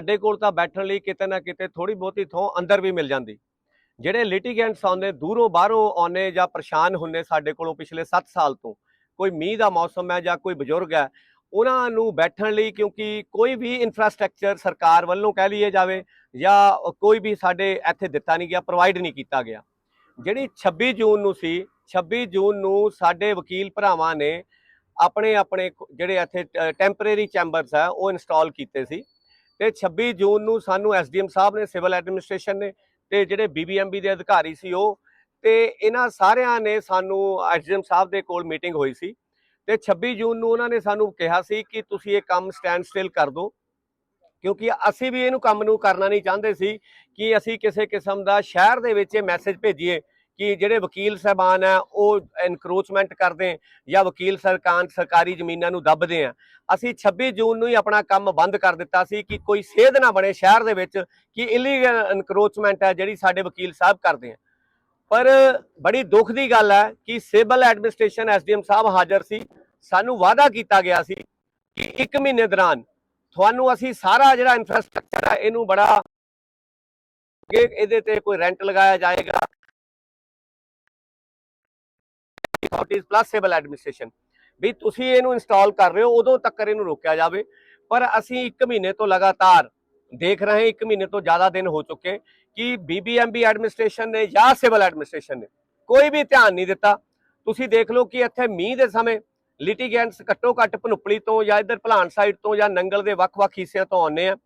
ਸਾਡੇ ਕੋਲ ਤਾਂ ਬੈਠਣ ਲਈ ਕਿਤੇ ਨਾ ਕਿਤੇ ਥੋੜੀ ਬਹੁਤੀ ਥਾਂ ਅੰਦਰ ਵੀ ਮਿਲ ਜਾਂਦੀ। ਜਿਹੜੇ ਲਿਟੀਗੈਂਟਸ ਆਉਂਦੇ, ਦੂਰੋਂ ਬਾਹਰੋਂ ਆਉਂਦੇ ਜਾਂ ਪਰੇਸ਼ਾਨ ਹੁੰਦੇ ਸਾਡੇ ਕੋਲੋਂ ਪਿਛਲੇ 7 ਸਾਲ ਤੋਂ, ਕੋਈ ਮੀਂਹ ਦਾ ਮੌਸਮ ਹੈ ਜਾਂ ਕੋਈ ਬਜ਼ੁਰਗ ਹੈ, ਉਹਨਾਂ ਨੂੰ ਬੈਠਣ ਲਈ ਕਿਉਂਕਿ ਕੋਈ ਵੀ ਇਨਫਰਾਸਟ੍ਰਕਚਰ ਸਰਕਾਰ ਵੱਲੋਂ ਕਹਿ ਲਈਏ ਜਾਵੇ ਜਾਂ ਕੋਈ ਵੀ ਸਾਡੇ ਇੱਥੇ ਦਿੱਤਾ ਨਹੀਂ ਗਿਆ ਪ੍ਰੋਵਾਈਡ ਨਹੀਂ ਕੀਤਾ ਗਿਆ। ਜਿਹੜੀ 26 ਜੂਨ ਨੂੰ ਸੀ 26 ਜੂਨ ਨੂੰ ਸਾਡੇ ਵਕੀਲ ਭਰਾਵਾਂ ਨੇ ਆਪਣੇ ਆਪਣੇ ਜਿਹੜੇ ਇੱਥੇ ਟੈਂਪਰੇਰੀ ਚੈਂਬਰਸ ਆ ਉਹ ਇੰਸਟਾਲ ਕੀਤੇ ਸੀ। ਤੇ 26 ਜੂਨ ਨੂੰ ਸਾਨੂੰ ਐਸਡੀਐਮ ਸਾਹਿਬ ਨੇ, ਸਿਵਲ ਐਡਮਿਨਿਸਟ੍ਰੇਸ਼ਨ ਨੇ ਤੇ ਜਿਹੜੇ ਬੀਬੀਐਮਬੀ ਦੇ ਅਧਿਕਾਰੀ ਸੀ ਉਹ ਤੇ ਇਹਨਾਂ ਸਾਰਿਆਂ ਨੇ ਸਾਨੂੰ ਐਸਡੀਐਮ ਸਾਹਿਬ ਦੇ ਕੋਲ ਮੀਟਿੰਗ ਹੋਈ ਸੀ ਤੇ 26 ਜੂਨ ਨੂੰ ਉਹਨਾਂ ਨੇ ਸਾਨੂੰ ਕਿਹਾ ਸੀ ਕਿ ਤੁਸੀਂ ਇਹ ਕੰਮ ਸਟੈਂਡ ਸਟਿਲ ਕਰ ਦਿਓ, ਕਿਉਂਕਿ ਅਸੀਂ ਵੀ ਇਹਨੂੰ ਕੰਮ ਨੂੰ ਕਰਨਾ ਨਹੀਂ ਚਾਹੁੰਦੇ ਸੀ ਕਿ ਅਸੀਂ ਕਿਸੇ ਕਿਸਮ ਦਾ ਸ਼ਹਿਰ ਦੇ ਵਿੱਚ ਇਹ ਮੈਸੇਜ ਭੇਜੀਏ ਕਿ ਜਿਹੜੇ ਵਕੀਲ ਸਾਹਿਬਾਨ ਆ, ਉਹ ਐਨਕਰੋਚਮੈਂਟ ਕਰਦੇ ਜਾਂ ਵਕੀਲ ਸਰਕਾਰ ਸਰਕਾਰੀ ਜ਼ਮੀਨਾਂ ਨੂੰ ਦੱਬਦੇ ਆ। ਅਸੀਂ 26 ਜੂਨ ਨੂੰ ਹੀ ਆਪਣਾ ਕੰਮ ਬੰਦ ਕਰ ਦਿੱਤਾ ਸੀ ਕਿ ਕੋਈ ਸੇਧ ਨਾ ਬਣੇ ਸ਼ਹਿਰ ਦੇ ਵਿੱਚ ਕਿ ਇਲੀਗਲ ਐਨਕਰੋਚਮੈਂਟ ਹੈ ਜਿਹੜੀ ਸਾਡੇ ਵਕੀਲ ਸਾਹਿਬ ਕਰਦੇ ਆ। ਪਰ ਬੜੀ ਦੁੱਖ ਦੀ ਗੱਲ ਹੈ ਕਿ ਸਿਵਲ ਐਡਮਿਨਿਸਟ੍ਰੇਸ਼ਨ ਐਸਡੀਐਮ ਸਾਹਿਬ ਹਾਜ਼ਰ ਸੀ, ਸਾਨੂੰ ਵਾਅਦਾ ਕੀਤਾ ਗਿਆ ਸੀ ਕਿ 1 ਮਹੀਨੇ ਦੌਰਾਨ ਤੁਹਾਨੂੰ ਅਸੀਂ ਸਾਰਾ ਜਿਹੜਾ ਇਨਫਰਾਸਟ੍ਰਕਚਰ ਹੈ ਇਹਨੂੰ ਬੜਾ ਕਿ ਇਹਦੇ ਤੇ ਕੋਈ ਰੈਂਟ ਲਗਾਇਆ ਜਾਏਗਾ ਅਥਾਰਟੀਜ਼ ਪਲੱਸ ਸਿਵਲ ਐਡਮਿਨਿਸਟ੍ਰੇਸ਼ਨ ਵੀ ਤੁਸੀਂ ਇਹਨੂੰ ਇੰਸਟਾਲ ਕਰ ਰਹੇ ਹੋ, ਉਦੋਂ ਤੱਕ ਇਹਨੂੰ ਰੋਕਿਆ ਜਾਵੇ। ਪਰ ਅਸੀਂ 1 ਮਹੀਨੇ ਤੋਂ ਲਗਾਤਾਰ ਦੇਖ ਰਹੇ ਹਾਂ 1 ਮਹੀਨੇ ਤੋਂ ਜ਼ਿਆਦਾ ਦਿਨ ਹੋ ਚੁੱਕੇ ਕਿ ਬੀਬੀਐਮਬੀ ਐਡਮਿਨਿਸਟ੍ਰੇਸ਼ਨ ਨੇ ਜਾਂ ਸਿਵਲ ਐਡਮਿਨਿਸਟ੍ਰੇਸ਼ਨ ਨੇ ਕੋਈ ਵੀ ਧਿਆਨ ਨਹੀਂ ਦਿੱਤਾ। ਤੁਸੀਂ ਦੇਖ ਲਓ ਕਿ ਇੱਥੇ ਮੀਂਹ ਦੇ ਸਮੇਂ ਲਿਟੀਗੈਂਟਸ ਘੱਟੋ ਘੱਟ ਭਨੁੱਪਲੀ ਤੋਂ ਜਾਂ ਇੱਧਰ ਭਲਾਨ ਸਾਈਡ ਤੋਂ ਜਾਂ ਨੰਗਲ ਦੇ ਵੱਖ-ਵੱਖ ਹਿੱਸਿਆਂ ਤੋਂ ਆਉਂਦੇ ਆ।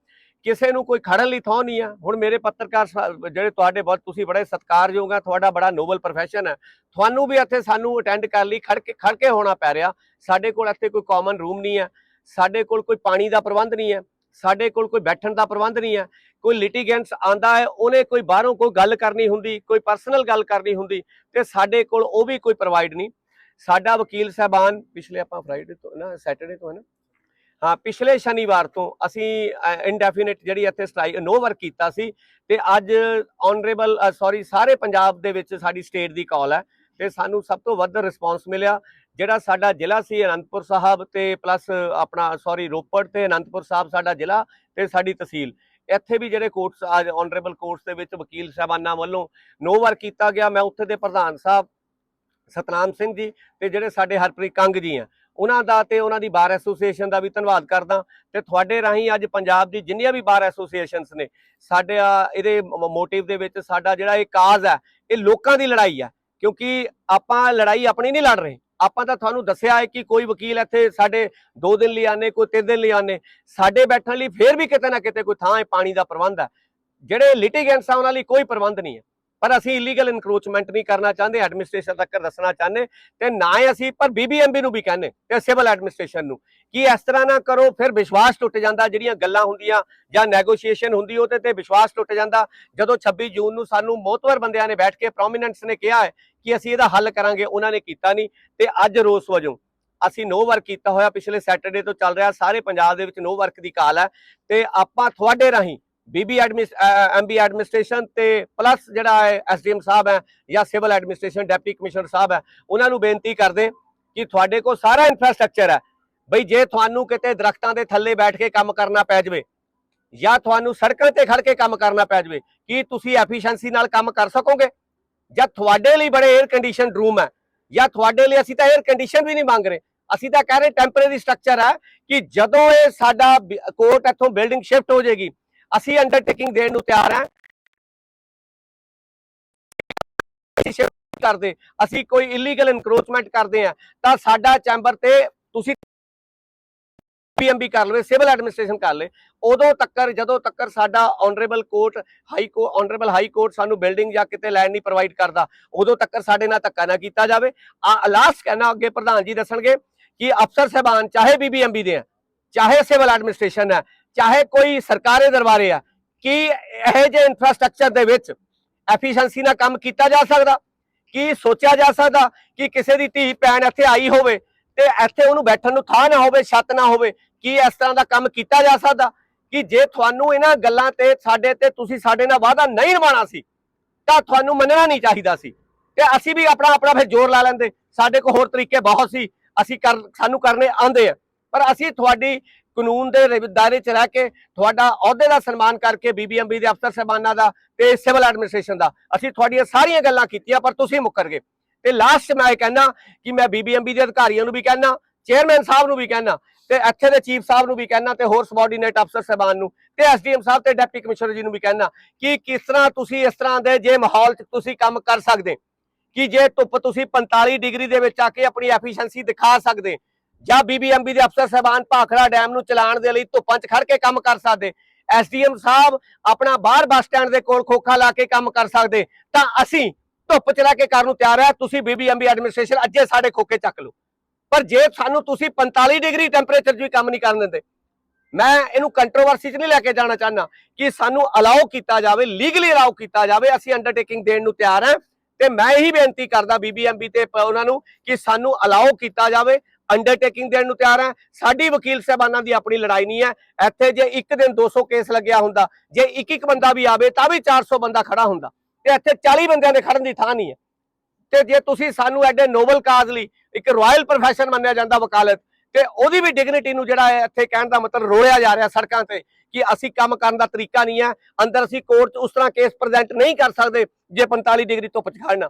ਕਿਸੇ ਨੂੰ ਕੋਈ ਖੜਨ ਲਈ ਥਾਂ ਨਹੀਂ ਆ। ਹੁਣ ਮੇਰੇ ਪੱਤਰਕਾਰ ਸਾ- ਜਿਹੜੇ ਤੁਹਾਡੇ ਬਹੁਤ ਤੁਸੀਂ ਬੜੇ ਸਤਿਕਾਰਯੋਗ ਆ, ਤੁਹਾਡਾ ਬੜਾ ਨੋਬਲ ਪ੍ਰੋਫੈਸ਼ਨ ਹੈ ਤੁਹਾਨੂੰ ਵੀ ਇੱਥੇ ਸਾਨੂੰ ਅਟੈਂਡ ਕਰ ਲਈ ਖੜ ਕੇ ਖੜ ਕੇ ਹੋਣਾ ਪੈ ਰਿਹਾ। ਸਾਡੇ ਕੋਲ ਇੱਥੇ ਕੋਈ ਕਾਮਨ ਰੂਮ ਨਹੀਂ ਹੈ ਸਾਡੇ ਕੋਲ ਕੋਈ ਪਾਣੀ ਦਾ ਪ੍ਰਬੰਧ ਨਹੀਂ ਹੈ ਸਾਡੇ ਕੋਲ ਕੋਈ ਬੈਠਣ ਦਾ ਪ੍ਰਬੰਧ ਨਹੀਂ ਹੈ ਕੋਈ ਲਿਟੀਗੈਂਟਸ ਆਂਦਾ ਹੈ, ਉਹਨੇ ਕੋਈ ਬਾਹਰੋਂ ਕੋਈ ਗੱਲ ਕਰਨੀ ਹੁੰਦੀ, ਕੋਈ ਪਰਸਨਲ ਗੱਲ ਕਰਨੀ ਹੁੰਦੀ, ਤੇ ਸਾਡੇ ਕੋਲ ਉਹ ਵੀ ਕੋਈ ਪ੍ਰੋਵਾਈਡ ਨਹੀਂ। ਸਾਡਾ ਵਕੀਲ ਸਾਹਿਬਾਨ, ਪਿਛਲੇ ਆਪਾਂ ਫਰਾਈਡੇ ਤੋਂ ਨਾ ਸੈਟਰਡੇ ਤੋਂ ਹੈ ਨਾ ਹਾਂ, ਪਿਛਲੇ ਸ਼ਨੀਵਾਰ ਤੋਂ ਅਸੀਂ ਇਨਡੈਫੀਨਿਟ ਜਿਹੜੀ ਇੱਥੇ ਸਟ੍ਰਾਈਕ ਨੋ ਵਰਕ ਕੀਤਾ ਸੀ ਤੇ ਅੱਜ ਆਨਰੇਬਲ ਸੌਰੀ ਸਾਰੇ ਪੰਜਾਬ ਦੇ ਵਿੱਚ ਸਾਡੀ ਸਟੇਟ ਦੀ ਕਾਲ ਹੈ ਤੇ ਸਾਨੂੰ ਸਭ ਤੋਂ ਵੱਧ ਰਿਸਪਾਂਸ ਮਿਲਿਆ, ਜਿਹੜਾ ਸਾਡਾ ਜ਼ਿਲ੍ਹਾ ਸੀ ਅਨੰਦਪੁਰ ਸਾਹਿਬ ਤੇ ਪਲੱਸ ਆਪਣਾ ਸੌਰੀ ਰੋਪੜ ਤੇ ਅਨੰਦਪੁਰ ਸਾਹਿਬ ਸਾਡਾ ਜ਼ਿਲ੍ਹਾ ਤੇ ਸਾਡੀ ਤਹਿਸੀਲ। ਇੱਥੇ ਵੀ ਜਿਹੜੇ ਕੋਰਟਸ ਅੱਜ ਆਨਰੇਬਲ ਕੋਰਟਸ ਦੇ ਵਿੱਚ ਵਕੀਲ ਸਾਹਿਬਾਨਾਂ ਵੱਲੋਂ ਨੋ ਵਰਕ ਕੀਤਾ ਗਿਆ। ਮੈਂ ਉੱਥੇ ਦੇ ਪ੍ਰਧਾਨ ਸਾਹਿਬ ਸਤਨਾਮ ਸਿੰਘ ਜੀ ਤੇ ਜਿਹੜੇ ਸਾਡੇ ਹਰਪ੍ਰੀਤ ਕੰਗ ਜੀ ਆ ਉਹਨਾਂ ਦਾ ਤੇ ਉਹਨਾਂ ਦੀ ਬਾਰ ਐਸੋਸੀਏਸ਼ਨ ਦਾ ਵੀ ਧੰਨਵਾਦ ਕਰਦਾ ਤੇ ਤੁਹਾਡੇ ਰਾਹੀਂ ਅੱਜ ਪੰਜਾਬ ਦੀ ਜਿੰਨੀਆਂ ਵੀ ਬਾਰ ਐਸੋਸੀਏਸ਼ਨਸ ਨੇ, ਸਾਡੇ ਇਹਦੇ ਮੋਟਿਵ ਦੇ ਵਿੱਚ ਸਾਡਾ ਜਿਹੜਾ ਇਹ ਕਾਜ਼ ਹੈ, ਇਹ ਲੋਕਾਂ ਦੀ ਲੜਾਈ ਹੈ, ਕਿਉਂਕਿ ਆਪਾਂ ਲੜਾਈ ਆਪਣੀ ਨਹੀਂ ਲੜ ਰਹੇ। ਆਪਾਂ ਤਾਂ ਤੁਹਾਨੂੰ ਦੱਸਿਆ ਹੈ ਕਿ ਕੋਈ ਵਕੀਲ ਇੱਥੇ ਸਾਡੇ 2 ਦਿਨ ਲਈ ਆਨੇ ਕੋਈ 3 ਦਿਨ ਲਈ ਆਨੇ ਸਾਡੇ ਬੈਠਣ ਲਈ ਫੇਰ ਵੀ ਕਿਤੇ ਨਾ ਕਿਤੇ ਕੋਈ ਥਾਂ ਹੈ ਪਾਣੀ ਦਾ ਪ੍ਰਬੰਧ ਹੈ। ਜਿਹੜੇ ਲਿਟੀਗੈਂਟਸ ਆ, ਉਹਨਾਂ ਲਈ ਕੋਈ ਪ੍ਰਬੰਧ ਨਹੀਂ ਹੈ। ਪਰ ਅਸੀਂ ਇਲੀਗਲ ਇਨਕਰੋਚਮੈਂਟ ਨਹੀਂ ਕਰਨਾ ਚਾਹੁੰਦੇ ਐਡਮਿਨਿਸਟ੍ਰੇਸ਼ਨ ਤੱਕ ਦੱਸਣਾ ਚਾਹੁੰਦੇ ਤੇ ਨਾ ਹੀ ਅਸੀਂ, ਪਰ ਬੀਬੀਐਮਬੀ ਨੂੰ ਵੀ ਕਹਿੰਦੇ ਤੇ ਸਿਵਲ ਐਡਮਿਨਿਸਟ੍ਰੇਸ਼ਨ ਨੂੰ ਕਿ ਇਸ ਤਰ੍ਹਾਂ ਨਾ ਕਰੋ, ਫਿਰ ਵਿਸ਼ਵਾਸ ਟੁੱਟ ਜਾਂਦਾ, ਜਿਹੜੀਆਂ ਗੱਲਾਂ ਹੁੰਦੀਆਂ ਜਾਂ ਨੈਗੋਸ਼ੀਏਸ਼ਨ ਹੁੰਦੀ ਉਹਦੇ ਤੇ ਵਿਸ਼ਵਾਸ ਟੁੱਟ ਜਾਂਦਾ। ਜਦੋਂ 26 ਜੂਨ ਨੂੰ ਸਾਨੂੰ ਮੋਤਵਰ ਬੰਦਿਆਂ ਨੇ ਬੈਠ ਕੇ ਪ੍ਰੋਮਿਨੈਂਟਸ ਨੇ ਕਿਹਾ ਹੈ ਕਿ ਅਸੀਂ ਇਹਦਾ ਹੱਲ ਕਰਾਂਗੇ, ਉਹਨਾਂ ਨੇ ਕੀਤਾ ਨਹੀਂ ਤੇ ਅੱਜ ਰੋਸ ਵਜੋਂ ਅਸੀਂ ਨੋ ਵਰਕ ਕੀਤਾ ਹੋਇਆ ਪਿਛਲੇ ਸੈਟਰਡੇ ਤੋਂ ਚੱਲ ਰਿਹਾ, ਸਾਰੇ ਪੰਜਾਬ ਦੇ ਵਿੱਚ ਨੋ ਵਰਕ ਦੀ ਕਾਲ ਹੈ ਤੇ ਆਪਾਂ ਤੁਹਾਡੇ ਰਾਹੀਂ ਬੀਬੀ ਐਮਬੀ ਐਡਮਿਨਿਸਟ੍ਰੇਸ਼ਨ ਤੇ ਪਲੱਸ ਜਿਹੜਾ ਹੈ ਐਸਡੀਐਮ ਸਾਹਿਬ ਹੈ ਜਾਂ ਸਿਵਲ ਐਡਮਿਨਿਸਟ੍ਰੇਸ਼ਨ ਡਿਪਟੀ ਕਮਿਸ਼ਨਰ ਸਾਹਿਬ ਹੈ, ਉਹਨਾਂ ਨੂੰ ਬੇਨਤੀ ਕਰਦੇ ਕਿ ਤੁਹਾਡੇ ਕੋਲ ਸਾਰਾ ਇਨਫਰਾਸਟ੍ਰਕਚਰ ਹੈ। ਬਈ ਜੇ ਤੁਹਾਨੂੰ ਕਿਤੇ ਦਰਖਤਾਂ ਦੇ ਥੱਲੇ ਬੈਠ ਕੇ ਕੰਮ ਕਰਨਾ ਪੈ ਜਾਵੇ ਜਾਂ ਤੁਹਾਨੂੰ ਸੜਕਾਂ ਤੇ ਖੜ ਕੇ ਕੰਮ ਕਰਨਾ ਪੈ ਜਾਵੇ, ਕੀ ਤੁਸੀਂ ਐਫੀਸ਼ੀਐਂਸੀ ਨਾਲ ਕੰਮ ਕਰ ਸਕੋਗੇ? ਜਾਂ ਤੁਹਾਡੇ ਲਈ ਬੜੇ 에ਅਰ ਕੰਡੀਸ਼ਨ ਰੂਮ ਹੈ ਜਾਂ ਤੁਹਾਡੇ ਲਈ ਅਸੀਂ ਤਾਂ 에ਅਰ ਕੰਡੀਸ਼ਨ ਵੀ ਨਹੀਂ ਮੰਗ ਰਹੇ। ਅਸੀਂ ਤਾਂ ਕਹਿ ਰਹੇ ਟੈਂਪਰੇਰੀ ਸਟਰਕਚਰ ਹੈ ਕਿ ਜਦੋਂ ਇਹ ਸਾਡਾ ਕੋਰਟ ਇੱਥੋਂ ਬਿਲਡਿੰਗ ਸ਼ਿਫਟ ਹੋ ਜਾਏਗੀ ਅਸੀਂ ਅੰਡਰਟੇਕਿੰਗ ਦੇਣ ਨੂੰ ਤਿਆਰ ਹਾਂ। ਅਸੀਂ ਕਰਦੇ, ਅਸੀਂ ਕੋਈ ਇਲੀਗਲ ਇਨਕਰੋਚਮੈਂਟ ਕਰਦੇ ਆ ਤਾਂ ਸਾਡਾ ਚੈਂਬਰ ਤੇ ਤੁਸੀਂ ਪੀਐਮਬੀ ਕਰ ਲਵੇ ਸਿਵਲ ਐਡਮਿਨਿਸਟ੍ਰੇਸ਼ਨ ਕਰ ਲੇ ਉਦੋਂ ਤੱਕਰ, ਜਦੋਂ ਤੱਕਰ ਸਾਡਾ ਆਨਰੇਬਲ ਕੋਰਟ ਹਾਈ ਕੋ ਆਨਰੇਬਲ ਹਾਈ ਕੋਰਟ ਸਾਨੂੰ ਬਿਲਡਿੰਗ ਜਾਂ ਕਿਤੇ ਲੈਂਡ ਨਹੀਂ ਪ੍ਰੋਵਾਈਡ ਕਰਦਾ, ਉਦੋਂ ਤੱਕਰ ਸਾਡੇ ਨਾਲ ਧੱਕਾ ਨਾ ਕੀਤਾ ਜਾਵੇ। ਆ ਲਾਸਟ ਕਹਿਣਾ ਅੱਗੇ ਪ੍ਰਧਾਨ ਜੀ ਦੱਸਣਗੇ ਕਿ ਅਫਸਰ ਸਹਿਬਾਨ, ਚਾਹੇ ਬੀਬੀਐਮਬੀ ਦੇ ਆ ਚਾਹੇ ਸਿਵਲ ਐਡਮਿਨਿਸਟ੍ਰੇਸ਼ਨ ਹੈ, ਚਾਹੇ ਕੋਈ ਸਰਕਾਰੀ ਦਰਬਾਰੇ ਆ ਕੀ ਇਹ ਜੇ ਇਨਫਰਾਸਟ੍ਰਕਚਰ ਦੇ ਵਿੱਚ ਐਫੀਸ਼ੀਐਂਸੀ ਨਾਲ ਕੰਮ ਕੀਤਾ ਜਾ ਸਕਦਾ, ਕੀ ਸੋਚਿਆ ਜਾ ਸਕਦਾ ਕਿ ਕਿਸੇ ਦੀ ਧੀ ਭੈਣ ਇੱਥੇ ਆਈ ਹੋਵੇ ਤੇ ਇੱਥੇ ਉਹਨੂੰ ਬੈਠਣ ਨੂੰ ਥਾਂ ਨਾ ਹੋਵੇ, ਛੱਤ ਨਾ ਹੋਵੇ, ਕੀ ਇਸ ਤਰ੍ਹਾਂ ਦਾ ਕੰਮ ਕੀਤਾ ਜਾ ਸਕਦਾ, ਕਿ ਜੇ ਤੁਹਾਨੂੰ ਇਹਨਾਂ ਗੱਲਾਂ ਤੇ ਸਾਡੇ ਤੇ ਤੁਸੀਂ ਸਾਡੇ ਨਾਲ ਵਾਅਦਾ ਨਹੀਂ ਨਿਭਾਉਣਾ ਸੀ, ਤਾਂ ਤੁਹਾਨੂੰ ਮੰਨਣਾ ਨਹੀਂ ਚਾਹੀਦਾ ਸੀ। ਤੇ ਅਸੀਂ ਵੀ ਆਪਣਾ ਆਪਣਾ ਫਿਰ ਜ਼ੋਰ ਲਾ ਲੈਂਦੇ, ਸਾਡੇ ਕੋਲ ਹੋਰ ਤਰੀਕੇ ਬਹੁਤ ਸੀ, ਅਸੀਂ ਕਰ, ਸਾਨੂੰ ਕਰਨੇ ਆਂਦੇ ਆ। ਪਰ ਅਸੀਂ ਤੁਹਾਡੀ ਕਾਨੂੰਨ ਦੇ ਦਾਇਰੇ 'ਚ ਰਹਿ ਕੇ ਤੁਹਾਡਾ ਅਹੁਦੇ ਦਾ ਸਨਮਾਨ ਕਰਕੇ ਬੀਬੀਐਮਬੀ ਦੇ ਅਫਸਰ ਸਾਹਿਬਾਨਾਂ ਦਾ ਤੇ ਸਿਵਲ ਐਡਮਿਨਿਸਟ੍ਰੇਸ਼ਨ ਦਾ ਅਸੀਂ ਤੁਹਾਡੀਆਂ ਸਾਰੀਆਂ ਗੱਲਾਂ ਕੀਤੀਆਂ, ਪਰ ਤੁਸੀਂ ਮੁੱਕਰ ਗਏ। ਤੇ ਲਾਸਟ ਮੈਂ ਇਹ ਕਹਿਣਾ ਕਿ ਮੈਂ ਬੀਬੀਐਮਬੀ ਦੇ ਅਧਿਕਾਰੀਆਂ ਨੂੰ ਵੀ ਕਹਿਣਾ ਚੇਅਰਮੈਨ ਸਾਹਿਬ ਨੂੰ ਵੀ ਕਹਿਣਾ ਤੇ ਇੱਥੇ ਦੇ ਚੀਫ ਸਾਹਿਬ ਨੂੰ ਵੀ ਕਹਿਣਾ ਤੇ ਹੋਰ ਸਬੋਰਡੀਨੇਟ ਅਫਸਰ ਸਾਹਿਬਾਨ ਨੂੰ, ਤੇ ਐਸਡੀਐਮ ਸਾਹਿਬ ਤੇ ਡਿਪਟੀ ਕਮਿਸ਼ਨਰ ਜੀ ਨੂੰ ਵੀ ਕਹਿਣਾ ਕਿ ਕਿਸ ਤਰ੍ਹਾਂ ਤੁਸੀਂ ਇਸ ਤਰ੍ਹਾਂ ਦੇ ਜੇ ਮਾਹੌਲ 'ਚ ਤੁਸੀਂ ਕੰਮ ਕਰ ਸਕਦੇ, ਕਿ ਜੇ ਧੁੱਪ ਤੁਸੀਂ 45 ਡਿਗਰੀ ਦੇ ਵਿੱਚ ਆ ਕੇ ਆਪਣੀ ਐਫੀਸ਼ੀਐਂਸੀ ਦਿਖਾ ਸਕਦੇ ਜਾਂ ਬੀਬੀਐਮਬੀ ਦੇ ਅਫਸਰ ਸਾਹਿਬਾਨ ਭਾਖੜਾ ਡੈਮ ਨੂੰ ਚਲਾਉਣ ਦੇ ਲਈ ਧੁੱਪਾਂ 'ਚ ਖੜ ਕੇ ਕੰਮ ਕਰ ਸਕਦੇ। ਐਸਡੀਐਮ ਸਾਹਿਬ ਆਪਣਾ ਬਾਹਰ ਬੱਸ ਸਟੈਂਡ ਦੇ ਕੋਲ ਖੋਖਾ ਲਾ ਕੇ ਕੰਮ ਕਰ ਸਕਦੇ। ਤਾਂ ਅਸੀਂ ਧੁੱਪ 'ਚ ਕੇ ਕਰਨ ਨੂੰ ਤਿਆਰ ਹੈ ਤੁਸੀਂ ਬੀਬੀਐਮਬੀ ਐਡਮਿਨਿਸਟ੍ਰੇਸ਼ਨ ਅੱਜੇ ਸਾਡੇ ਖੋਖੇ ਚੱਕ ਲਓ। ਪਰ ਜੇ ਸਾਨੂੰ ਤੁਸੀਂ 45 ਡਿਗਰੀ ਟੈਂਪਰੇਚਰ 'ਚ ਵੀ ਕੰਮ ਨਹੀਂ ਕਰਨ ਦਿੰਦੇ, ਮੈਂ ਇਹਨੂੰ ਕੰਟਰੋਵਰਸੀ 'ਚ ਨਹੀਂ ਲੈ ਕੇ ਜਾਣਾ ਚਾਹੁੰਦਾ ਕਿ ਸਾਨੂੰ ਅਲਾਉ ਕੀਤਾ ਜਾਵੇ ਲੀਗਲੀ ਅਲਾਉ ਕੀਤਾ ਜਾਵੇ, ਅਸੀਂ ਅੰਡਰਟੇਕਿੰਗ ਦੇਣ ਨੂੰ ਤਿਆਰ ਹਾਂ ਤੇ ਮੈਂ ਇਹੀ ਬੇਨਤੀ ਕਰਦਾ ਬੀਬੀਐਮਬੀ ਤੇ ਉਹਨਾਂ ਨੂੰ ਕਿ ਸਾਨੂੰ ਅਲਾਉ ਕੀਤਾ ਜਾਵੇ। ਅੰਡਰਟੇਕਿੰਗ ਦੇਣ ਨੂੰ ਤਿਆਰ ਹੈ ਸਾਡੀ ਵਕੀਲ ਸਾਹਿਬਾਨਾਂ ਦੀ ਆਪਣੀ ਲੜਾਈ ਨਹੀਂ ਹੈ ਇੱਥੇ ਜੇ ਇੱਕ ਦਿਨ 200 ਕੇਸ ਲੱਗਿਆ ਹੁੰਦਾ, ਜੇ ਇੱਕ ਇੱਕ ਬੰਦਾ ਵੀ ਆਵੇ ਤਾਂ ਵੀ 400 ਬੰਦਾ ਖੜਾ ਹੁੰਦਾ। ਤੇ ਇੱਥੇ 40 ਬੰਦਿਆਂ ਦੇ ਖੜਨ ਦੀ ਥਾਂ ਨਹੀਂ ਹੈ ਤੇ ਜੇ ਤੁਸੀਂ ਸਾਨੂੰ ਐਡੇ ਨੋਬਲ ਕਾਜ਼ ਲਈ ਇੱਕ ਰਾਇਲ ਪ੍ਰੋਫੈਸ਼ਨ ਮੰਨਿਆ ਜਾਂਦਾ ਵਕਾਲਤ, ਤੇ ਉਹਦੀ ਵੀ ਡਿਗਨਿਟੀ ਨੂੰ ਜਿਹੜਾ ਹੈ ਇੱਥੇ ਕਹਿਣ ਦਾ ਮਤਲਬ ਰੋਲਿਆ ਜਾ ਰਿਹਾ ਸੜਕਾਂ ਤੇ ਕਿ ਅਸੀਂ ਕੰਮ ਕਰਨ ਦਾ ਤਰੀਕਾ ਨਹੀਂ ਹੈ ਅੰਦਰ ਅਸੀਂ ਕੋਰਟ 'ਚ ਉਸ ਤਰ੍ਹਾਂ ਕੇਸ ਪ੍ਰੈਜ਼ੈਂਟ ਨਹੀਂ ਕਰ ਸਕਦੇ ਜੇ 45 ਡਿਗਰੀ ਤੋਂ 'ਚ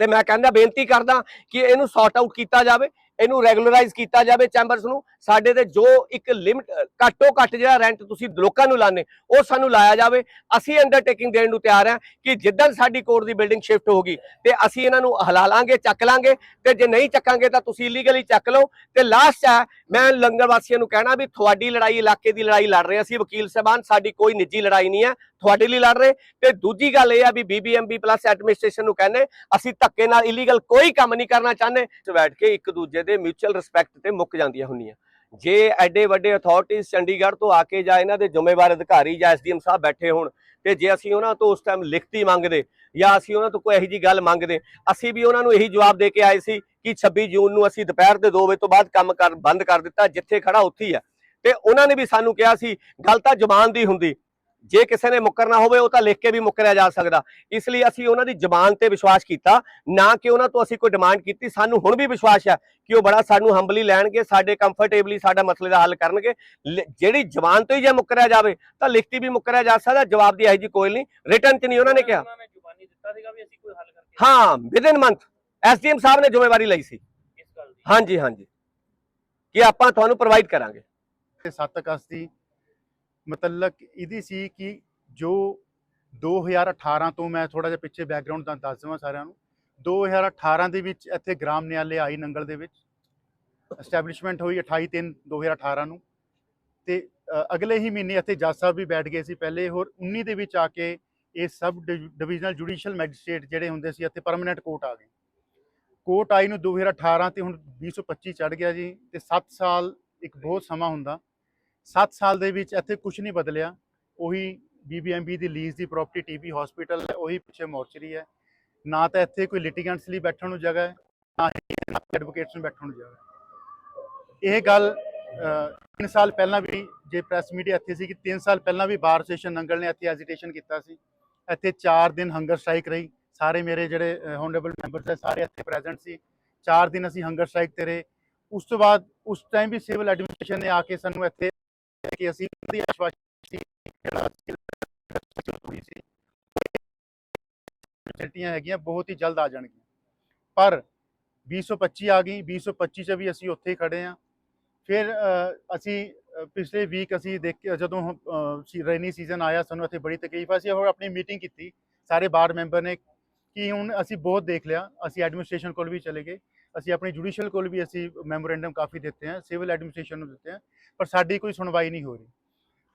ਤੇ ਮੈਂ ਕਹਿੰਦਾ ਬੇਨਤੀ ਕਰਦਾ ਕਿ ਇਹਨੂੰ ਸੌਰਟ ਆਊਟ ਕੀਤਾ ਜਾਵੇ। ਇਹਨੂੰ ਰੈਗੂਲਰਾਈਜ਼ ਕੀਤਾ ਜਾਵੇ ਚੈਂਬਰਸ ਨੂੰ, ਸਾਡੇ ਤੇ ਜੋ ਇੱਕ ਲਿਮਟ ਘੱਟੋ ਘੱਟ ਜਿਹੜਾ ਰੈਂਟ ਤੁਸੀਂ ਲੋਕਾਂ ਨੂੰ ਲਾਣੇ ਉਹ ਸਾਨੂੰ ਲਾਇਆ ਜਾਵੇ। ਅਸੀਂ ਅੰਡਰਟੇਕਿੰਗ ਦੇਣ ਨੂੰ ਤਿਆਰ ਹਾਂ ਕਿ ਜਿੱਦਣ ਸਾਡੀ ਕੋਰਟ ਦੀ ਬਿਲਡਿੰਗ ਸ਼ਿਫਟ ਹੋਗੀ ਤੇ ਅਸੀਂ ਇਹਨਾਂ ਨੂੰ ਹਲਾ ਲਾਂਗੇ, ਚੱਕ ਲਾਂਗੇ, ਤੇ ਜੇ ਨਹੀਂ ਚੱਕਾਂਗੇ ਤਾਂ ਤੁਸੀਂ ਇਲੀਗਲੀ ਚੱਕ ਲਓ। ਤੇ ਲਾਸਟ ਹੈ ਮੈਂ ਲੰਗਰ ਵਾਸੀਆਂ ਨੂੰ ਕਹਿਣਾ ਵੀ ਤੁਹਾਡੀ ਲੜਾਈ, ਇਲਾਕੇ ਦੀ ਲੜਾਈ ਲੜ ਰਹੇ ਅਸੀਂ, ਵਕੀਲ ਸਾਹਿਬਾਨ, ਸਾਡੀ ਕੋਈ ਨਿੱਜੀ ਲੜਾਈ ਨਹੀਂ ਹੈ, ਤੁਹਾਡੇ ਲਈ ਲੜ ਰਹੇ। ਤੇ ਦੂਜੀ ਗੱਲ ਇਹ ਆ ਵੀ ਬੀਬੀਐਮਬੀ ਪਲੱਸ ਐਡਮਿਨਿਸਟ੍ਰੇਸ਼ਨ ਨੂੰ ਕਹਿੰਦੇ, ਅਸੀਂ ਧੱਕੇ ਨਾਲ ਇਲੀਗਲ ਕੋਈ ਕੰਮ ਨਹੀਂ ਕਰਨਾ ਚਾਹੁੰਦੇ। ਬੈਠ ਕੇ ਇੱਕ ਦੂਜੇ ਦੇ ਮਿਊਚੁਅਲ ਰਿਸਪੈਕਟ ਤੇ ਮੁੱਕ ਜਾਂਦੀਆਂ ਹੁੰਦੀਆਂ। ਜੇ ਐਡੇ ਵੱਡੇ ਅਥਾਰਟੀਜ਼ ਚੰਡੀਗੜ੍ਹ ਤੋਂ ਆ ਕੇ ਜਾਂ ਇਹਨਾਂ ਦੇ ਜ਼ਿੰਮੇਵਾਰ ਅਧਿਕਾਰੀ ਜਾਂ ਐਸਡੀਐਮ ਸਾਹਿਬ ਬੈਠੇ ਹੋਣ ਤੇ ਜੇ ਅਸੀਂ ਉਹਨਾਂ ਤੋਂ ਉਸ ਟਾਈਮ ਲਿਖਤੀ ਮੰਗਦੇ ਜਾਂ ਅਸੀਂ ਉਹਨਾਂ ਤੋਂ ਕੋਈ ਇਹੋ ਜੀ ਗੱਲ ਮੰਗਦੇ, ਅਸੀਂ ਵੀ ਉਹਨਾਂ ਨੂੰ ਇਹੀ ਜਵਾਬ ਦੇ ਕੇ ਆਏ ਸੀ ਕਿ 26 ਜੂਨ ਨੂੰ ਅਸੀਂ ਦੁਪਹਿਰ ਦੇ 2 ਵਜੇ ਤੋਂ ਬਾਅਦ ਕੰਮ ਕਰ, ਬੰਦ ਕਰ ਦਿੱਤਾ, ਜਿੱਥੇ ਖੜਾ ਉੱਥੇ ਹੀ ਹੈ ਤੇ ਉਹਨਾਂ ਨੇ ਵੀ ਸਾਨੂੰ ਕਿਹਾ ਸੀ, ਗੱਲ ਤਾਂ ਜ਼ੁਬਾਨ ਦੀ ਹੁੰਦੀ ਜੇ ਕਿਸੇ ਨੇ ਮੁੱਕਰਨਾ ਹੋਵੇ ਉਹ ਤਾਂ ਲਿਖ ਕੇ ਵੀ ਮੁੱਕਰਿਆ ਜਾ ਸਕਦਾ। ਇਸ ਲਈ ਅਸੀਂ ਉਹਨਾਂ ਦੀ ਜ਼ੁਬਾਨ ਤੇ ਵਿਸ਼ਵਾਸ ਕੀਤਾ ਨਾ ਕਿ ਉਹਨਾਂ ਤੋਂ ਅਸੀਂ ਕੋਈ ਡਿਮਾਂਡ ਕੀਤੀ। ਸਾਨੂੰ ਹੁਣ ਵੀ ਵਿਸ਼ਵਾਸ ਹੈ ਕਿ ਉਹ ਬੜਾ ਸਾਨੂੰ ਹੰਬਲੀ ਲੈਣਗੇ ਸਾਡੇ ਕੰਫਰਟੇਬਲੀ ਸਾਡਾ ਮਸਲੇ ਦਾ ਹੱਲ ਕਰਨਗੇ। ਜਿਹੜੀ ਜ਼ੁਬਾਨ ਤੋਂ ਹੀ ਜੇ ਮੁੱਕਰਿਆ ਜਾਵੇ ਤਾਂ ਲਿਖਤੀ ਵੀ ਮੁੱਕਰਿਆ ਜਾ ਸਕਦਾ ਜਵਾਬ ਦੀ ਇਹੋ ਜੀ ਕੋਈ ਨਹੀਂ। ਰਿਟਰਨ ਚ ਨਹੀਂ ਉਹਨਾਂ ਨੇ ਕਿਹਾ। ਉਹਨਾਂ ਨੇ ਜ਼ੁਬਾਨੀ ਦਿੱਤਾ ਸੀਗਾ ਵੀ ਅਸੀਂ ਕੋਈ ਹੱਲ ਕਰਕੇ ਹਾਂ ਵਿਦਿਨ ਮੰਥ ਐਸਡੀਐਮ ਸਾਹਿਬ ਨੇ ਜ਼ਿੰਮੇਵਾਰੀ ਲਈ ਸੀ। ਹਾਂਜੀ ਹਾਂਜੀ। ਕਿ ਆਪਾਂ ਤੁਹਾਨੂੰ ਪ੍ਰੋਵਾਈਡ ਕਰਾਂਗੇ। ਤੇ 7 ਅਗਸਤ ਦੀ ਮਤਲਕ ਇਹਦੀ ਸੀ ਕਿ ਜੋ 2018 ਤੋਂ ਮੈਂ ਥੋੜਾ ਜਿਹਾ ਪਿੱਛੇ ਬੈਕਗ੍ਰਾਉਂਡ ਦਾ ਦੱਸ ਦੇਵਾਂ ਸਾਰਿਆਂ ਨੂੰ 2018 ਦੇ ਵਿੱਚ ਇੱਥੇ ਗ੍ਰਾਮ ਨਿਆਲੇ ਆਈ ਨੰਗਲ ਦੇ ਵਿੱਚ ਐਸਟੈਬਲਿਸ਼ਮੈਂਟ ਹੋਈ 28 3 2018 ਨੂੰ ਤੇ ਅਗਲੇ ਹੀ ਮਹੀਨੇ ਇੱਥੇ ਜੱਜ ਸਾਹਿਬ ਵੀ ਬੈਠ ਗਏ ਸੀ ਪਹਿਲੇ ਹੋਰ 19 ਦੇ ਵਿੱਚ ਆ ਕੇ ਇਹ ਸਬ ਡਿਵੀਜ਼ਨਲ ਜੁਡੀਸ਼ੀਅਲ ਮੈਜਿਸਟ੍ਰੇਟ ਜਿਹੜੇ ਹੁੰਦੇ ਸੀ ਇੱਥੇ ਪਰਮਨੈਂਟ ਕੋਰਟ ਆ ਗਏ। ਕੋਰਟ ਆਈ ਨੂੰ 2018 ਤੇ ਹੁਣ 2025 ਚੜ ਗਿਆ ਜੀ ਤੇ 7 ਸਾਲ ਇੱਕ ਬਹੁਤ ਸਮਾਂ ਹੁੰਦਾ। 7 ਸਾਲ ਦੇ ਵਿੱਚ ਇੱਥੇ ਕੁਝ ਨਹੀਂ ਬਦਲਿਆ। ਉਹੀ ਬੀਬੀਐਮਬੀ ਦੀ ਲੀਜ਼ ਦੀ ਪ੍ਰਾਪਰਟੀ ਟੀਬੀ ਹਸਪੀਟਲ ਹੈ, ਉਹੀ ਪਿੱਛੇ ਮੋਰਚਰੀ ਹੈ। ਨਾ ਤਾਂ ਇੱਥੇ ਕੋਈ ਲਿਟੀਗੈਂਟਸ ਲਈ ਬੈਠਣ ਨੂੰ ਜਗ੍ਹਾ ਹੈ, ਨਾ ਹੀ ਐਡਵੋਕੇਟਸ ਨੂੰ ਬੈਠਣ ਨੂੰ ਜਗ੍ਹਾ ਹੈ। ਇਹ ਗੱਲ 3 ਸਾਲ ਪਹਿਲਾਂ ਵੀ ਜੇ ਪ੍ਰੈਸ ਮੀਡੀਆ ਇੱਥੇ ਸੀ ਕਿ 3 ਸਾਲ ਪਹਿਲਾਂ ਵੀ ਬਾਰ ਸੈਸ਼ਨ ਨੰਗਲ ਨੇ ਇੱਥੇ ਐਜੀਟੇਸ਼ਨ ਕੀਤਾ ਸੀ। ਇੱਥੇ 4 ਦਿਨ ਹੰਗਰ ਸਟ੍ਰਾਈਕ ਰਹੀ। ਸਾਰੇ ਮੇਰੇ ਜਿਹੜੇ ਹੋਨਰੇਬਲ ਮੈਂਬਰਸ ਹੈ, ਸਾਰੇ ਇੱਥੇ ਪ੍ਰੈਜ਼ੈਂਟ ਸੀ। 4 ਦਿਨ ਅਸੀਂ ਹੰਗਰ ਸਟ੍ਰਾਈਕ ਤੇ ਰਹੇ। ਉਸ ਤੋਂ ਬਾਅਦ ਉਸ ਟਾਈਮ ਵੀ ਸਿਵਲ ਐਡਮਿਨਿਸਟ੍ਰੇਸ਼ਨ ਨੇ ਆ ਕੇ ਸਾਨੂੰ ਇੱਥੇ ਕਿ ਅਸੀਂ ਦੀ ਆਸ਼ਵਾਸਨ ਜਿਹੜਾ ਹੋਈ ਸੀ ਫੈਸਿਲਿਟੀਆਂ ਹੈਗੀਆਂ, ਬਹੁਤ ਹੀ ਜਲਦ ਆ ਜਾਣਗੀਆਂ। ਪਰ 2025 ਆ ਗਈ 2025 ਚ ਵੀ ਅਸੀਂ ਉੱਥੇ ਹੀ। ਖੜੇ ਆ ਫਿਰ ਅਸੀਂ ਪਿਛਲੇ ਵੀਕ ਅਸੀਂ ਦੇਖ ਜਦੋਂ ਰੇਨੀ ਸੀਜ਼ਨ ਆਇਆ, ਸਾਨੂੰ ਇੱਥੇ ਬੜੀ ਤਕਲੀਫ ਆ। ਅਸੀਂ ਹੋਰ ਆਪਣੀ ਮੀਟਿੰਗ ਕੀਤੀ, ਸਾਰੇ ਬਾਰ ਮੈਂਬਰ ਨੇ, ਕਿ ਹੁਣ ਅਸੀਂ ਬਹੁਤ ਦੇਖ ਲਿਆ, ਅਸੀਂ ਐਡਮਿਨਿਸਟ੍ਰੇਸ਼ਨ ਕੋਲ ਵੀ ਚਲੇ ਗਏ। ਅਸੀਂ ਆਪਣੀ ਜੁਡੀਸ਼ੀਅਲ ਕੋਲ ਵੀ ਅਸੀਂ ਮੈਮੋਰੈਂਡਮ ਕਾਫੀ ਦਿੱਤੇ ਆ ਸਿਵਲ ਐਡਮਿਨਿਸਟ੍ਰੇਸ਼ਨ ਨੂੰ ਦਿੱਤੇ ਆ ਪਰ ਸਾਡੀ ਕੋਈ ਸੁਣਵਾਈ ਨਹੀਂ ਹੋ ਰਹੀ।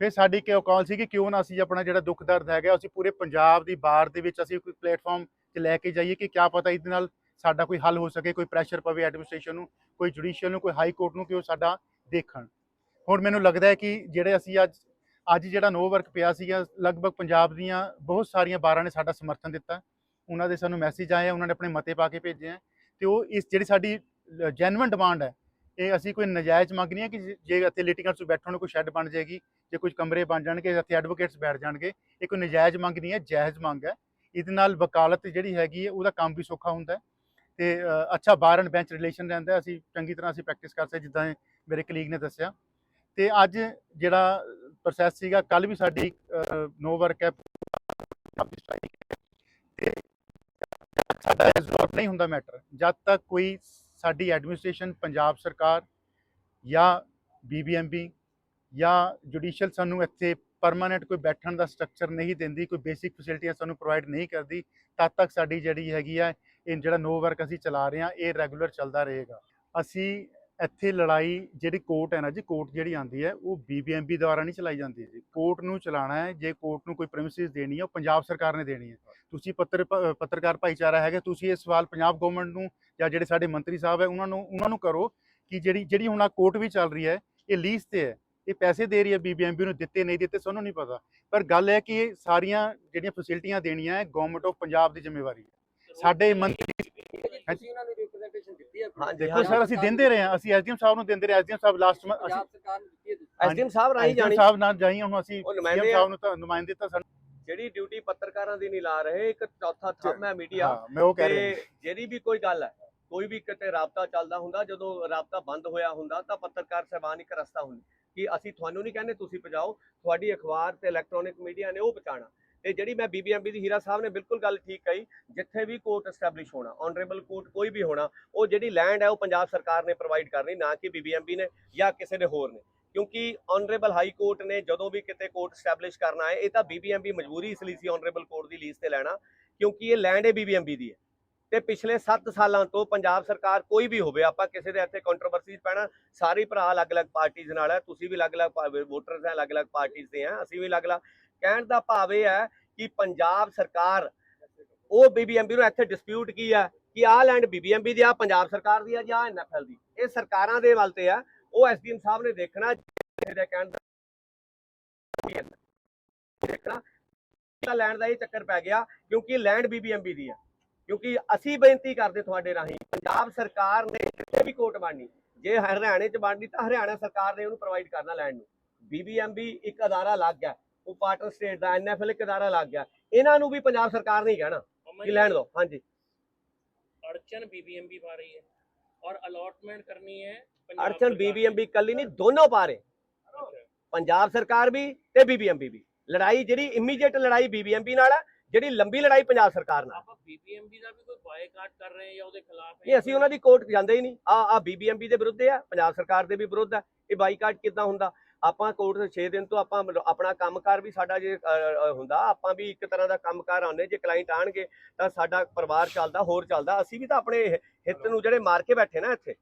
ਫਿਰ ਸਾਡੀ ਕਿਉਂ ਕਾਲ ਸੀ ਕਿ ਕਿਉਂ ਨਾ ਅਸੀਂ ਆਪਣਾ ਜਿਹੜਾ ਦੁੱਖ ਦਰਦ ਹੈਗਾ ਅਸੀਂ ਪੂਰੇ ਪੰਜਾਬ ਦੀ ਬਾਰ ਦੇ ਵਿੱਚ ਅਸੀਂ ਕੋਈ ਪਲੇਟਫਾਰਮ 'ਤੇ ਲੈ ਕੇ ਜਾਈਏ ਕਿ ਕਿਆ ਪਤਾ ਇਹਦੇ ਨਾਲ ਸਾਡਾ ਕੋਈ ਹੱਲ ਹੋ ਸਕੇ ਕੋਈ ਪ੍ਰੈਸ਼ਰ ਪਵੇ ਐਡਮਿਨਿਸਟ੍ਰੇਸ਼ਨ ਨੂੰ ਕੋਈ ਜੁਡੀਸ਼ੀਅਲ ਨੂੰ ਕੋਈ ਹਾਈ ਕੋਰਟ ਨੂੰ ਕਿ ਉਹ ਸਾਡਾ ਦੇਖਣ। ਹੁਣ ਮੈਨੂੰ ਲੱਗਦਾ ਹੈ ਕਿ ਜਿਹੜੇ ਅਸੀਂ ਅੱਜ ਅੱਜ ਜਿਹੜਾ ਨੋ ਵਰਕ ਪਿਆ ਸੀਗਾ ਲਗਭਗ ਪੰਜਾਬ ਦੀਆਂ ਬਹੁਤ ਸਾਰੀਆਂ ਬਾਰਾਂ ਨੇ ਸਾਡਾ ਸਮਰਥਨ ਦਿੱਤਾ। ਉਹਨਾਂ ਦੇ ਸਾਨੂੰ ਮੈਸੇਜ ਆਏ ਆ, ਉਹਨਾਂ ਨੇ ਆਪਣੇ ਮਤੇ ਪਾ ਕੇ ਭੇਜੇ ਆ। ਤੇ ਉਹ ਇਸ ਜਿਹੜੀ ਸਾਡੀ ਜੈਨੂਇਨ ਡਿਮਾਂਡ ਹੈ, ਇਹ ਅਸੀਂ ਕੋਈ ਨਜਾਇਜ਼ ਮੰਗ ਨਹੀਂ ਹੈ ਕਿ ਜੇ- ਜੇ ਇੱਥੇ ਲਿਟੀਗੈਂਟਸ ਬੈਠਣ ਨੂੰ ਕੋਈ ਸ਼ੈੱਡ ਬਣ ਜਾਏਗੀ, ਜੇ ਕੁਝ ਕਮਰੇ ਬਣ ਜਾਣਗੇ ਇੱਥੇ ਐਡਵੋਕੇਟਸ ਬੈਠ ਜਾਣਗੇ, ਇਹ ਕੋਈ ਨਜਾਇਜ਼ ਮੰਗ ਨਹੀਂ ਹੈ, ਜਾਇਜ਼ ਮੰਗ ਹੈ। ਇਹਦੇ ਨਾਲ ਵਕਾਲਤ ਜਿਹੜੀ ਹੈਗੀ ਹੈ, ਉਹਦਾ ਕੰਮ ਵੀ ਸੌਖਾ ਹੁੰਦਾ ਹੈ ਤੇ ਅੱਛਾ ਬਾਰ ਐਂਡ ਬੈਂਚ ਰਿਲੇਸ਼ਨ ਰਹਿੰਦਾ ਅਸੀਂ ਚੰਗੀ ਤਰ੍ਹਾਂ ਅਸੀਂ ਪ੍ਰੈਕਟਿਸ ਕਰ ਸਕਦੇ ਜਿੱਦਾਂ ਮੇਰੇ ਕਲੀਗ ਨੇ ਦੱਸਿਆ। ਤੇ ਅੱਜ ਜਿਹੜਾ ਪ੍ਰੋਸੈਸ ਸੀਗਾ ਕੱਲ ਵੀ ਸਾਡੀ ਨੋ ਵਰਕ ਹੈ। ਸਾਡਾ ਰਿਜ਼ੋਲਵ ਨਹੀਂ ਹੁੰਦਾ ਮੈਟਰ ਜਦ ਤੱਕ ਕੋਈ ਸਾਡੀ ਐਡਮਿਨਿਸਟ੍ਰੇਸ਼ਨ ਪੰਜਾਬ ਸਰਕਾਰ ਜਾਂ ਬੀਬੀਐਮਬੀ ਜਾਂ ਜੁਡੀਸ਼ੀਅਲ ਸਾਨੂੰ ਇੱਥੇ ਪਰਮਾਨੈਂਟ ਕੋਈ ਬੈਠਣ ਦਾ ਸਟਰਕਚਰ ਨਹੀਂ ਦਿੰਦੀ, ਕੋਈ ਬੇਸਿਕ ਫੈਸਿਲਿਟੀਆਂ ਸਾਨੂੰ ਪ੍ਰੋਵਾਈਡ ਨਹੀਂ ਕਰਦੀ, ਤਦ ਤੱਕ ਸਾਡੀ ਜਿਹੜੀ ਹੈਗੀ ਆ, ਇਹ ਜਿਹੜਾ ਨੋ ਵਰਕ ਅਸੀਂ ਚਲਾ ਰਹੇ ਹਾਂ, ਇਹ ਰੈਗੂਲਰ ਚੱਲਦਾ ਰਹੇਗਾ। ਅਸੀਂ ਇੱਥੇ ਲੜਾਈ ਜਿਹੜੀ ਕੋਰਟ ਹੈ ਨਾ ਜੀ, ਕੋਰਟ ਜਿਹੜੀ ਆਂਦੀ ਹੈ, ਉਹ ਬੀਬੀਐਮਬੀ ਦੁਆਰਾ ਨਹੀਂ ਚਲਾਈ ਜਾਂਦੀ ਜੀ। ਕੋਰਟ ਨੂੰ ਚਲਾਉਣਾ ਹੈ, ਜੇ ਕੋਰਟ ਨੂੰ ਕੋਈ ਪ੍ਰੈਮਿਸਿਸ ਦੇਣੀ ਹੈ, ਉਹ ਪੰਜਾਬ ਸਰਕਾਰ ਨੇ ਦੇਣੀ ਹੈ। ਤੁਸੀਂ ਪੱਤਰ, ਪੱਤਰਕਾਰ ਭਾਈਚਾਰਾ ਹੈਗਾ, ਤੁਸੀਂ ਇਹ ਸਵਾਲ ਪੰਜਾਬ ਗਵਰਨਮੈਂਟ ਨੂੰ ਜਾਂ ਜਿਹੜੇ ਸਾਡੇ ਮੰਤਰੀ ਸਾਹਿਬ ਹੈ, ਉਹਨਾਂ ਨੂੰ ਉਹਨਾਂ ਨੂੰ ਕਰੋ ਕਿ ਜਿਹੜੀ ਜਿਹੜੀ ਹੁਣ ਆ ਕੋਰਟ ਵੀ ਚੱਲ ਰਹੀ ਹੈ, ਇਹ ਲੀਜ਼ ਤੇ ਹੈ, ਇਹ ਪੈਸੇ ਦੇ ਰਹੀ ਹੈ ਬੀਬੀਐਮਬੀ ਨੂੰ, ਦਿੱਤੇ, ਨਹੀਂ ਦਿੱਤੇ, ਸਾਨੂੰ ਨਹੀਂ ਪਤਾ। ਪਰ ਗੱਲ ਹੈ ਕਿ ਇਹ ਸਾਰੀਆਂ ਜਿਹੜੀਆਂ ਫੈਸਿਲਿਟੀਆਂ ਦੇਣੀਆਂ ਹੈ ਗਵਰਨਮੈਂਟ ਆਫ ਪੰਜਾਬ ਦੀ ਜ਼ਿੰਮੇਵਾਰੀ ਹੈ। ਸਾਡੇ ਮੰਤਰੀ ਤੁਸੀਂ ਉਹਨਾਂ ਨੂੰ ਰਿਪਰੈਜ਼ੈਂਟੇਸ਼ਨ ਦਿੱਤੀ ਹੈ ਹਾਂਜੀ, ਦੇਖੋ ਸਰ ਅਸੀਂ ਦਿੰਦੇ ਰਹੇ ਹਾਂ ਅਸੀਂ ਐਸਡੀਐਮ ਸਾਹਿਬ ਨੂੰ ਦਿੰਦੇ ਰਹੇ ਐਸਡੀਐਮ ਸਾਹਿਬ ਲਾਸਟ ਅਸੀਂ ਪੰਜਾਬ ਸਰਕਾਰ ਨੂੰ ਦਿੱਤੀ ਹੈ ਤੁਸੀਂ। ਐਸਡੀਐਮ ਸਾਹਿਬ ਰਾਹੀਂ ਐਸਡੀਐਮ ਜਾਣੀ। ਸਾਹਿਬ ਨਾਲ ਜਾਈ ਹੁਣ ਅਸੀਂ ਉਹ ਸੀਐਮ ਨੁਮਾਇੰਦੇ ਆ। ਸਾਹਿਬ ਨੂੰ ਤਾਂ ਨੁਮਾਇੰਦੇ ਤਾਂ ਸਾਨੂੰ। ਜਿਹੜੀ ਡਿਊਟੀ ਪੱਤਰਕਾਰਾਂ ਦੀ ਨਹੀਂ ਲਾ ਰਹੇ ਇੱਕ ਚੌਥਾ ਥੰਮ ਹੈ ਮੀਡੀਆ ਹਾਂ ਮੈਂ ਉਹ ਕਹਿ ਰਿਹਾ। ਤੇ ਜਿਹੜੀ ਵੀ ਕੋਈ ਗੱਲ ਹੈ ਕੋਈ ਵੀ ਕਿਤੇ ਰਾਬਤਾ ਚੱਲਦਾ ਹੁੰਦਾ ਜਦੋਂ ਰਾਬਤਾ ਬੰਦ ਹੋਇਆ ਹੁੰਦਾ ਤਾਂ ਪੱਤਰਕਾਰ ਸਹਿਬਾਨ ਇੱਕ ਰਸਤਾ ਹੁੰਦੀ ਕਿ ਅਸੀਂ ਤੁਹਾਨੂੰ ਨਹੀਂ ਕਹਿੰਦੇ ਤੁਸੀਂ ਪਹੁੰਚਾਓ ਤੁਹਾਡੀ ਅਖਬਾਰ ਤੇ ਇਲੈਕਟ੍ਰੋਨਿਕ ਮੀਡੀਆ ਨੇ ਉਹ ਪਹੁੰਚਾਉਣਾ। ਤੇ ਜਿਹੜੀ ਮੈਂ ਬੀਬੀਐਮਬੀ ਦੀ ਹੀਰਾ ਸਾਹਿਬ ਨੇ ਬਿਲਕੁਲ ਗੱਲ ਠੀਕ ਕਹੀ, ਜਿੱਥੇ ਵੀ ਕੋਰਟ ਐਸਟੈਬਲਿਸ਼ ਹੋਣਾ ਆਨਰੇਬਲ ਕੋਰਟ ਕੋਈ ਵੀ ਹੋਣਾ, ਉਹ ਜਿਹੜੀ ਲੈਂਡ ਹੈ ਉਹ ਪੰਜਾਬ ਸਰਕਾਰ ਨੇ ਪ੍ਰੋਵਾਈਡ ਕਰਨੀ, ਨਾ ਕਿ ਬੀਬੀਐਮਬੀ ਨੇ ਜਾਂ ਕਿਸੇ ਦੇ ਹੋਰ ਨੇ। ਕਿਉਂਕਿ ਆਨਰੇਬਲ ਹਾਈ ਕੋਰਟ ਨੇ ਜਦੋਂ ਵੀ ਕਿਤੇ ਕੋਰਟ ਐਸਟੈਬਲਿਸ਼ ਕਰਨਾ ਹੈ ਇਹ ਤਾਂ ਬੀਬੀਐਮਬੀ ਮਜਬੂਰੀ ਇਸ ਲਈ ਸੀ ਆਨਰੇਬਲ ਕੋਰਟ ਦੀ ਲੀਜ਼ ਤੇ ਲੈਣਾ, ਕਿਉਂਕਿ ਇਹ ਲੈਂਡ ਹੈ ਬੀਬੀਐਮਬੀ ਦੀ ਹੈ। ਤੇ ਪਿਛਲੇ 7 ਸਾਲਾਂ ਤੋਂ ਪੰਜਾਬ ਸਰਕਾਰ ਕੋਈ ਵੀ ਹੋਵੇ, ਆਪਾਂ ਕਿਸੇ ਦੇ ਇੱਥੇ ਕੰਟਰੋਵਰਸੀਜ਼ ਪੈਣਾ, ਸਾਰੇ ਭਰਾ ਅਲੱਗ-ਅਲੱਗ ਪਾਰਟੀਆਂ ਨਾਲ ਹੈ, ਤੁਸੀਂ ਵੀ ਅਲੱਗ-ਅਲੱਗ ਵੋਟਰਸ ਹੈ, ਅਲੱਗ-ਅਲੱਗ ਪਾਰਟੀਆਂ ਦੇ ਆ ਅਸੀਂ ਵੀ ਅਲੱਗ-ਅਲੱਗ ਕਹਿਣ ਦਾ ਭਾਵ ਇਹ ਹੈ ਕਿ ਪੰਜਾਬ ਸਰਕਾਰ ਉਹ ਬੀਬੀਐਮਬੀ ਨੂੰ ਇੱਥੇ ਡਿਸਪਿਊਟ ਕੀ ਹੈ ਕਿ ਆਹ ਲੈਂਡ ਬੀਬੀਐਮਬੀ ਦੀ ਆ, ਪੰਜਾਬ ਸਰਕਾਰ ਦੀ ਆ ਜਾਂ ਐਨਐਫਐਲ ਦੀ? ਇਹ ਸਰਕਾਰਾਂ ਦੇ ਵੱਲ ਤੇ ਆ। ਉਹ ਐਸਡੀਐਮ ਸਾਹਿਬ ਨੇ ਦੇਖਣਾ ਇਹਦਾ ਕਹਿਣ ਦਾ ਦੇਖਣਾ, ਤਾਂ ਲੈਂਡ ਦਾ ਇਹ ਚੱਕਰ ਪੈ ਗਿਆ ਕਿਉਂਕਿ ਲੈਂਡ ਬੀਬੀਐਮਬੀ ਦੀ ਆ। ਕਿਉਂਕਿ ਅਸੀਂ ਬੇਨਤੀ ਕਰਦੇ ਤੁਹਾਡੇ ਰਾਹੀਂ, ਪੰਜਾਬ ਸਰਕਾਰ ਨੇ ਕਿਤੇ ਵੀ ਕੋਟ ਬਣਨੀ, ਜੇ ਹਰਿਆਣੇ ਚ ਬਣਨੀ ਤਾਂ ਹਰਿਆਣਾ ਸਰਕਾਰ ਨੇ ਉਹਨੂੰ ਪ੍ਰੋਵਾਈਡ ਕਰਨਾ ਲੈਂਡ ਨੂੰ। ਬੀਬੀਐਮਬੀ ਇੱਕ ਅਦਾਰਾ ਲੱਗ ਗਿਆ ਉਹ ਪਾਰਟਨਰ ਸਟੇਟ ਦਾ ਐਨਐਫਐਲ ਇੱਕ ਅਦਾਰਾ ਲੱਗ ਗਿਆ। ਇਹਨਾਂ ਨੂੰ ਵੀ ਪੰਜਾਬ ਸਰਕਾਰ ਨੇ ਹੀ ਕਹਿਣਾ ਕਿ ਲੈਣ ਦਿਓ ਹਾਂਜੀ। ਅੜਚਨ ਬੀਬੀਐਮਬੀ ਪਾ ਰਹੀ ਹੈ ਔਰ ਅਲਾਟਮੈਂਟ ਕਰਨੀ ਹੈ ਅੜਚਨ ਬੀਬੀਐਮਬੀ ਕੱਲੀ ਨਹੀਂ ਦੋਨੋਂ ਪਾ ਰਹੇ। ਪੰਜਾਬ ਸਰਕਾਰ ਵੀ ਤੇ ਬੀਬੀਐਮਬੀ ਵੀ। ਲੜਾਈ ਜਿਹੜੀ ਇਮੀਡੀਏਟ ਲੜਾਈ ਬੀਬੀਐਮਬੀ ਨਾਲ ਹੈ ਜਿਹੜੀ ਲੰਬੀ ਲੜਾਈ ਪੰਜਾਬ ਸਰਕਾਰ ਨਾਲ। ਆਪਾਂ ਬੀਬੀਐਮਬੀ ਦਾ ਵੀ ਕੋਈ ਬਾਇਕਾਟ ਕਰ ਰਹੇ ਜਾਂ ਉਹਦੇ ਖਿਲਾਫ ਹੈ ਨਹੀਂ ਅਸੀਂ ਉਹਨਾਂ ਦੀ ਕੋਰਟ ਜਾਂਦੇ ਹੀ ਨਹੀਂ। ਆ ਆ ਬੀਬੀਐਮਬੀ ਦੇ ਵਿਰੁੱਧ ਆ ਪੰਜਾਬ ਸਰਕਾਰ ਦੇ ਵੀ ਵਿਰੁੱਧ ਆ ਇਹ ਬਾਈਕਾਟ ਕਿੱਦਾਂ ਹੁੰਦਾ? ਆਪਾਂ ਕੋਰਟ 6 ਦਿਨ ਤੋਂ ਆਪਾਂ ਆਪਣਾ ਕੰਮਕਾਰ ਵੀ ਸਾਡਾ ਜੇ ਹੁੰਦਾ ਆਪਾਂ ਵੀ ਇੱਕ ਤਰ੍ਹਾਂ ਦਾ ਕੰਮਕਾਰ ਆਉਂਦੇ ਜੇ ਕਲਾਇੰਟ ਆਣਗੇ ਤਾਂ ਸਾਡਾ ਪਰਿਵਾਰ ਚੱਲਦਾ ਹੋਰ ਚੱਲਦਾ ਅਸੀਂ ਵੀ ਤਾਂ ਆਪਣੇ ਹਿੱਤ ਨੂੰ ਜਿਹੜੇ ਮਾਰ ਕੇ ਬੈਠੇ ਨਾ ਇੱਥੇ।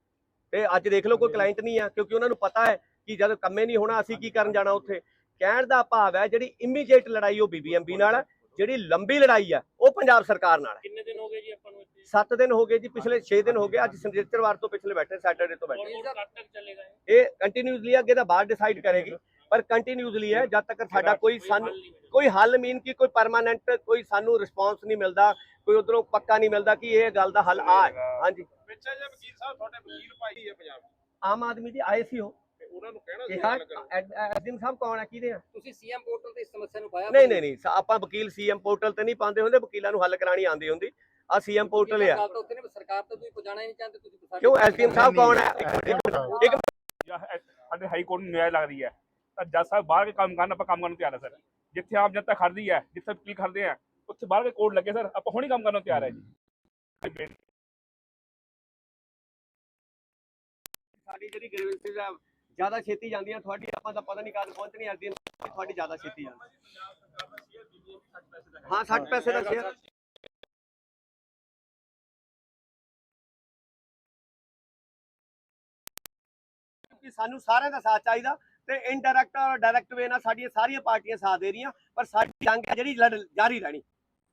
ਤੇ ਅੱਜ ਦੇਖ ਲਓ ਕੋਈ ਕਲਾਇੰਟ ਨਹੀਂ ਆ ਕਿਉਂਕਿ ਉਹਨਾਂ ਨੂੰ ਪਤਾ ਹੈ ਕਿ ਜਦ ਕੰਮੇ ਨਹੀਂ ਹੋਣਾ ਅਸੀਂ ਕੀ ਕਰਨ ਜਾਣਾ ਉੱਥੇ। ਕਹਿਣ ਦਾ ਭਾਵ ਹੈ ਜਿਹੜੀ ਇਮੀਡੀਏਟ ਲੜਾਈ ਉਹ ਬੀਬੀਐਮਬੀ ਨਾਲ ਹੈ ਜਿਹੜੀ ਲੰਬੀ ਲੜਾਈ ਹੈ ਉਹ ਪੰਜਾਬ ਸਰਕਾਰ ਨਾਲ ਹੈ। ਕਿੰਨੇ ਦਿਨ ਹੋ ਗਏ ਜੀ ਆਪਾਂ ਨੂੰ ਇੱਥੇ? 7 ਦਿਨ ਹੋ ਗਏ ਜੀ ਪਿਛਲੇ 6 ਦਿਨ ਹੋ ਗਏ ਅੱਜ ਸੰਜੀਤਰਵਾਰ ਤੋਂ ਪਿਛਲੇ ਬੈਠੇ ਸੈਟਰਡੇ ਤੋਂ ਬੈਠੇ। ਹੋਰ ਕਦ ਤੱਕ ਚੱਲੇਗਾ ਇਹ? ਕੰਟੀਨਿਊਸਲੀ ਅੱਗੇ ਤਾਂ ਬਾਅਦ ਡਿਸਾਈਡ ਕਰੇਗੀ ਪਰ ਕੰਟੀਨਿਊਸਲੀ ਹੈ ਜਦ ਤੱਕ ਸਾਡਾ ਕੋਈ ਸਾਨੂੰ। ਕੋਈ ਹੱਲ ਮੀਨ ਕਿ ਕੋਈ ਪਰਮਾਨੈਂਟ ਕੋਈ ਸਾਨੂੰ ਰਿਸਪੌਂਸ ਨਹੀਂ ਮਿਲਦਾ ਕੋਈ ਉਧਰੋਂ ਪੱਕਾ ਨਹੀਂ ਮਿਲਦਾ ਕਿ ਇਹ ਗੱਲ ਦਾ ਹੱਲ ਆ। ਹਾਂਜੀ। ਪਿੱਛੇ ਜੇ ਵਕੀਲ ਸਾਹਿਬ ਤੁਹਾਡੇ ਵਕੀਲ ਪਾਈ ਹੈ ਪੰਜਾਬ ਆਮ ਆਦਮੀ ਦੀ ਆਏ ਸੀ ਉਹ। ਉਹਨਾਂ ਨੂੰ ਕਹਿਣਾ ਇਹ ਸੀ ਹਾਂ ਐਸਡੀਐਮ ਸਾਹਿਬ ਕੌਣ ਹੈ ਕਿਹਦੇ ਆ? ਤੁਸੀਂ ਸੀਐਮ ਪੋਰਟਲ ਤੇ ਇਸ ਸਮੱਸਿਆ ਨੂੰ ਪਾਇਆ ਨਹੀਂ ਨਹੀਂ ਨਹੀਂ ਆਪਾਂ ਵਕੀਲ ਸੀਐਮ ਪੋਰਟਲ ਤੇ ਨਹੀਂ ਪਾਉਂਦੇ ਹੁੰਦੇ ਵਕੀਲਾਂ ਨੂੰ ਹੱਲ ਕਰਾਣੀ ਆਉਂਦੀ ਹੁੰਦੀ। ਆ ਸੀਐਮ ਪੋਰਟਲ ਆ। ਸਰਕਾਰ ਤਾਂ ਤੁਸੀਂ ਪਹੁੰਚਾਣਾ ਹੀ ਨਹੀਂ ਚਾਹੁੰਦੇ ਤੁਸੀਂ ਕਿਉਂ? ਐਸਡੀਐਮ ਸਾਹਿਬ ਕੌਣ ਹੈ ਇੱਕ ਸਾਡੇ ਹਾਈ ਕੋਰਟ ਨੂੰ ਨਿਆਂ ਲੱਗਦੀ ਹੈ। ਤਾਂ ਜੱਜ ਸਾਹਿਬ ਬਾਹਰ ਕੇ ਕੰਮ ਕਰਨ ਆਪਾਂ ਕੰਮ ਕਰਨ ਨੂੰ ਤਿਆਰ ਹੈ ਸਰ। ਜਿੱਥੇ ਆਮ ਜਨਤਾ ਖੜਦੀ ਹੈ ਜਿੱਥੇ ਵਕੀਲ ਖੜਦੇ ਆ ਉੱਥੇ ਬਾਹਰ ਕੇ ਕੋਰਟ ਲੱਗੇ ਸਰ। ਆਪਾਂ ਹੁਣੀ ਕੰਮ ਕਰਨ ਨੂੰ ਤਿਆਰ ਹੈ ਜੀ। ਸਾਡੀ ਜਿਹੜੀ ਗ੍ਰੀਵੈਂਸਿਸ ਆ ਜ਼ਿਆਦਾ ਛੇਤੀ ਜਾਂਦੀਆਂ ਤੁਹਾਡੀ ਆਪਾਂ ਤਾਂ ਪਤਾ ਨਹੀਂ ਕਦ ਪਹੁੰਚਣੀ ਐਸਡੀਐਮ ਤੁਹਾਡੀ ਜ਼ਿਆਦਾ ਛੇਤੀ ਜਾਂਦੀ ਹਾਂ 60 ਪੈਸੇ ਦਾ ਸ਼ੇਅਰ। ਕਿਉਂਕਿ ਸਾਨੂੰ ਸਾਰਿਆਂ ਦਾ ਸਾਥ ਚਾਹੀਦਾ ਤੇ ਇਨਡਾਇਰੈਕਟ ਔਰ ਡਾਇਰੈਕਟ ਵੇ ਨਾਲ ਸਾਡੀਆਂ ਸਾਰੀਆਂ ਪਾਰਟੀਆਂ ਸਾਥ ਦੇ ਰਹੀਆਂ, ਪਰ ਸਾਡੀ ਜੰਗ ਹੈ ਜਿਹੜੀ ਜਾਰੀ ਰਹਿਣੀ।